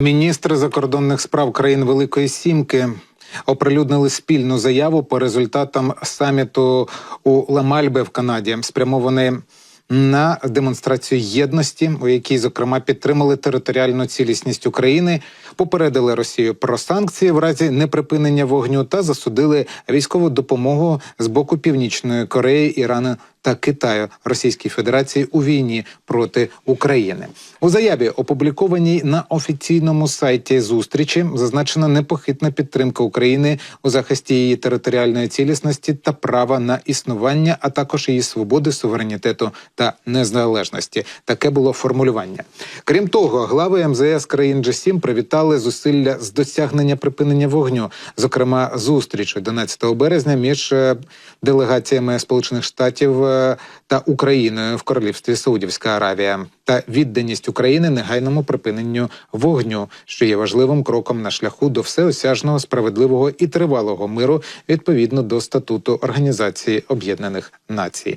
Міністри закордонних справ країн Великої Сімки оприлюднили спільну заяву по результатам саміту у Ламальбе в Канаді, спрямований на демонстрацію єдності, у якій зокрема підтримали територіальну цілісність України, попередили Росію про санкції в разі неприпинення вогню та засудили військову допомогу з боку Північної Кореї, Ірану та Китаю Російській Федерації у війні проти України. У заяві, опублікованій на офіційному сайті зустрічі, зазначена непохитна підтримка України у захисті її територіальної цілісності та права на існування, а також її свободи, суверенітету та незалежності. Таке було формулювання. Крім того, глави МЗС країн G7 привітали зусилля з досягнення припинення вогню, зокрема зустріч 11 березня між е, делегаціями Сполучених Штатів е, та Україною в королівстві Саудівська Аравія та відданість України негайному припиненню вогню, що є важливим кроком на шляху до всеосяжного справедливого і тривалого миру відповідно до статуту Організації Об'єднаних Націй.